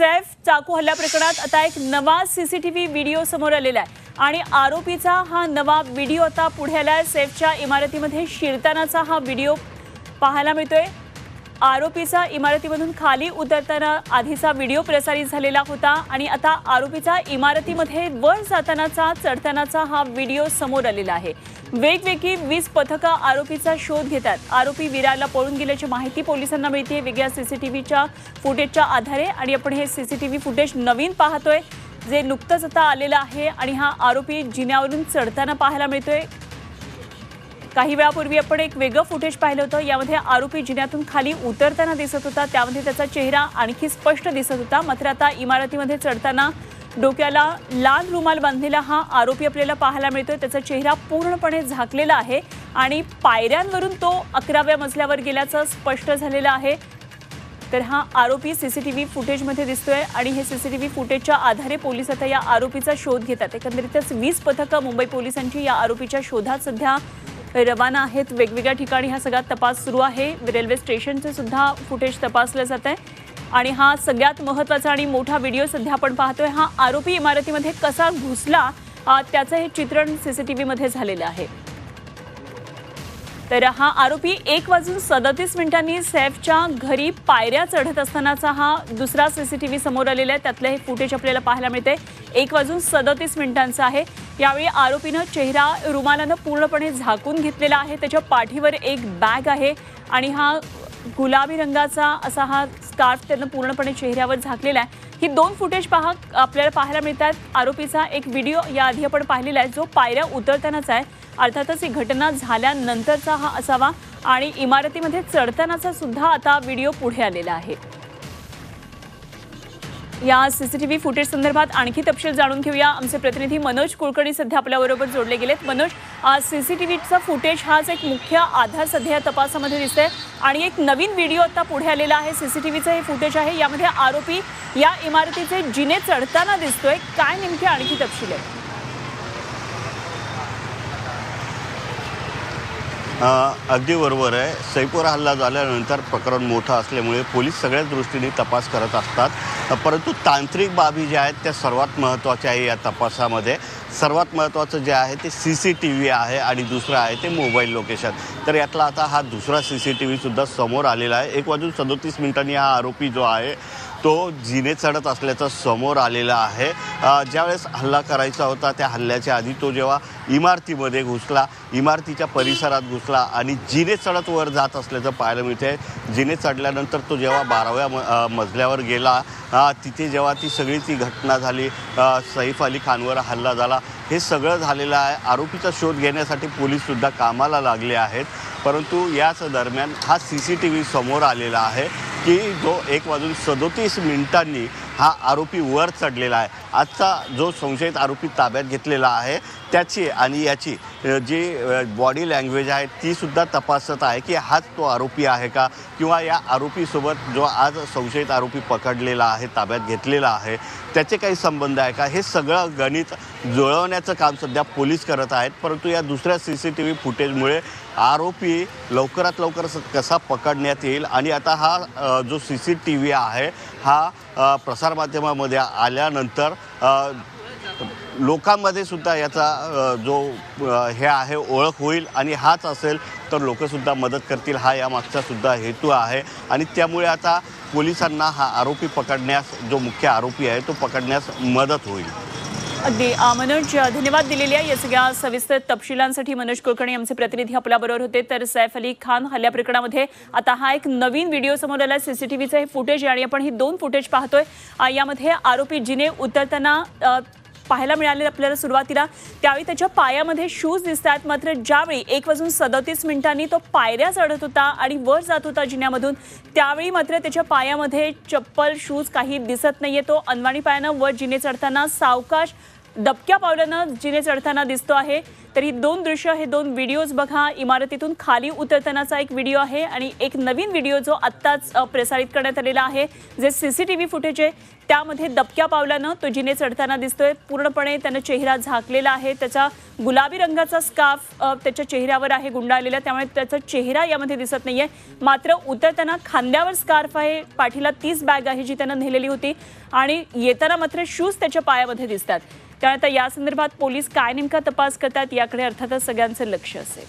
सैफ चाकू हल्ल्या प्रकरणात आता एक नवा सीसीटीव्ही व्हिडिओ समोर आलेला आहे. आणि आरोपीचा हा नवा व्हिडिओ आता पुढे आलाय सैफच्या इमारतीमध्ये शिरतानाचा हा व्हिडिओ पाहायला मिळतोय. आरोपीचा इमारतीमधून खाली उतरताना आधीचा व्हिडिओ प्रसारित झालेला होता आणि आता आरोपीचा इमारतीमध्ये वर जातानाचा चढतानाचा हा व्हिडिओ समोर आलेला आहे. वेगवेगळी वीस पथकं आरोपीचा शोध घेतात. आरोपी विरारला पळून गेल्याची माहिती पोलिसांना मिळते वेगळ्या सीसीटीव्हीच्या फुटेजच्या आधारे आणि आपण हे सीसीटीव्ही फुटेज नवीन पाहतोय. जे नुकतंच आता आलेलं आहे आणि हा आरोपी जिन्यावरून चढताना पाहायला मिळतोय. काही वेळापूर्वी आपण एक वेगळं फुटेज पाहिलं होतं. यामध्ये आरोपी जिन्यातून खाली उतरताना दिसत होता. त्यामध्ये त्याचा चेहरा आणखी स्पष्ट दिसत होता. मात्र आता इमारतीमध्ये चढताना डोक्याला लाल रुमाल बांधलेला हा आरोपी आपल्याला पाहायला मिळतोय. त्याचा चेहरा पूर्णपणे झाकलेला आहे आणि पायऱ्यांवरून तो अकराव्या मजल्यावर गेल्याचं स्पष्ट झालेलं आहे. तर हा आरोपी सीसीटीव्ही फुटेजमध्ये दिसतोय आणि हे सीसीटीव्ही फुटेजच्या आधारे पोलीस आता या आरोपीचा शोध घेतात. एकंदरीतच वीस पथकं मुंबई पोलिसांची या आरोपीच्या शोधात सध्या रवाना आहेत वेगवेगळ्या ठिकाणी. हा सगळा तपास सुरू आहे. रेल्वे स्टेशनचे सुद्धा फुटेज तपासलं जात आहे. आणि हा सगळ्यात महत्त्वाचा आणि मोठा व्हिडिओ सध्या आपण पाहतोय. हा आरोपी इमारतीमध्ये कसा घुसला त्याचं हे चित्रण सीसीटीव्हीमध्ये झालेलं आहे. तर हा आरोपी एक वाजून सदतीस मिनिटांनी सैफच्या घरी पायऱ्या चढत असतानाचा हा दुसरा सीसीटीव्ही समोर आलेला आहे. त्यातलं हे फुटेज आपल्याला पाहायला मिळते एक वाजून सदतीस मिनिटांचं आहे. यावेळी आरोपीनं चेहरा रुमालानं पूर्णपणे झाकून घेतलेला आहे. त्याच्या पाठीवर एक बॅग आहे आणि हा गुलाबी रंगाचा असा हा स्कार्फ त्यानं पूर्णपणे चेहऱ्यावर झाकलेला आहे. ही दोन फुटेज पहा आपल्याला पाहायला मिळतात. आरोपीचा एक व्हिडिओ याआधी आपण पाहिलेला आहे जो पायऱ्या उतरतानाचा आहे. अर्थातच ही घटना झाल्यानंतरचा हा असावा आणि इमारतीमध्ये चढतानाचा सुद्धा आता व्हिडिओ पुढे आलेला आहे. या सीसीटीव्ही फुटेज संदर्भात आणखी तपशील जाणून घेऊया. आमचे प्रतिनिधी मनोज कुलकर्णी सध्या आपल्याबरोबर जोडले गेलेत. मनोज सीसीटीव्हीचा फुटेज हाच एक मुख्य आधार सध्या तपासामध्ये दिसतोय. आणि एक नवीन व्हिडिओ आता पुढे आलेला आहे. सीसीटीव्हीचं हे फुटेज आहे. यामध्ये आरोपी या इमारतीचे जिने चढताना दिसतोय. काय नेमके आणखी तपशील आहे अगदी बरोबर आहे. सैपोरा हल्ला झाल्यानंतर प्रकरण मोठं असल्यामुळे पोलीस सगळ्याच दृष्टीने तपास करत असतात. परंतु तांत्रिक बाबी ज्या आहेत त्या सर्वात महत्त्वाच्या आहे या तपासामध्ये. सर्वात महत्त्वाचं जे आहे ते सी सी टी व्ही आहे आणि दुसरं आहे ते मोबाईल लोकेशन. तर यातला आता हा दुसरा सी सी टी व्हीसुद्धा समोर आलेला आहे. एक वाजून सदोतीस मिनिटांनी हा आरोपी जो आहे तो जिने चढत असल्याचं समोर आलेला आहे. ज्यावेळेस हल्ला करायचा होता त्या हल्ल्याच्या आधी तो जेव्हा इमारतीमध्ये घुसला इमारतीच्या परिसरात घुसला आणि जिने चढत वर जात असल्याचं पाहायला मिळते जिने चढल्यानंतर तो जेव्हा बाराव्या म मजल्यावर गेला तिथे जेव्हा ती सगळी ती घटना झाली सैफ अली खानवर हल्ला झाला हे सगळं झालेलं आहे. आरोपीचा शोध घेण्यासाठी पोलीससुद्धा कामाला लागले आहेत. परंतु याच दरम्यान हा सी सी टी व्ही समोर आलेला आहे. की जो एक वाजून सदोतीस मिनिटांनी हा आरोपी वर चढलेला आहे. आजचा जो संशयित आरोपी ताब्यात घेतलेला आहे त्याची आणि याची जी बॉडी लँग्वेज आहे ती सुद्धा तपासत आहे की हाच तो आरोपी आहे का? किंवा या आरोपीसोबत जो आज संशयित आरोपी पकडलेला आहे ताब्यात घेतलेला आहे त्याचे काही संबंध आहे का? हे सगळं गणित जुळवण्याचं काम सध्या पोलीस करत आहेत परंतु या दुसऱ्या सी सी टी व्ही फुटेजमुळे आरोपी लवकरात लवकर स- कसा पकडण्यात येईल? आणि आता हा जो सी सी टी व्ही आहे हा प्रसारमाध्यमामध्ये आल्यानंतर लोकांमध्ये सुद्धा याचा जो हे आहे ओळख होईल आणि हाच असेल तर लोकंसुद्धा मदत करतील. हा यामागचा सुद्धा हेतू आहे. आणि त्यामुळे आता पोलिसांना हा आरोपी पकडण्यास जो मुख्य आरोपी आहे तो पकडण्यास मदत होईल. अगदी मनोज धन्यवाद दिलेले आहे या सगळ्या सविस्तर तपशिलांसाठी. मनोज कुलकर्णी आमचे प्रतिनिधी आपल्याबरोबर होते. तर सैफ अली खान हल्ल्या प्रकरणामध्ये आता हा एक नवीन व्हिडिओ समोर आला सीसीटीव्हीचं हे फुटेज आणि आपण ही दोन फुटेज पाहतोय. यामध्ये आरोपी जिने उतरताना पाहायला मिळाले आपल्याला सुरुवातीला. त्यावेळी त्याच्या पायामध्ये शूज दिसतात. मात्र ज्यावेळी एक वाजून सदतीस मिनिटांनी तो पायऱ्या चढत होता आणि वर जात होता जिन्यामधून त्यावेळी मात्र त्याच्या पायामध्ये चप्पल शूज काही दिसत नाहीये. तो अनवाणी पायानं वर जिने चढताना सावकाश दबक्या पावलानं जिने चढताना दिसतो आहे. तर ही दोन दृश्य हे दोन व्हिडिओज बघा. इमारतीतून खाली उतरतानाचा एक व्हिडिओ आहे आणि एक नवीन व्हिडिओ जो आत्ताच प्रसारित करण्यात आलेला आहे जे C C T V footage आहे. त्यामध्ये दबक्या पावलानं तो जिने चढताना दिसतोय. पूर्णपणे त्यानं चेहरा झाकलेला आहे. त्याचा गुलाबी रंगाचा स्कार्फ त्याच्या चेहऱ्यावर आहे गुंडाळलेला. त्यामुळे त्याचा चेहरा यामध्ये दिसत नाहीये. मात्र उतरताना खांद्यावर स्कार्फ आहे. पाठीला तीच बॅग आहे जी त्यानं नेलेली होती. आणि येताना मात्र शूज त्याच्या पायामध्ये दिसतात. त्यामुळे आता या संदर्भात पोलीस काय नेमका तपास करतात याकडे अर्थातच सगळ्यांचं लक्ष असेल.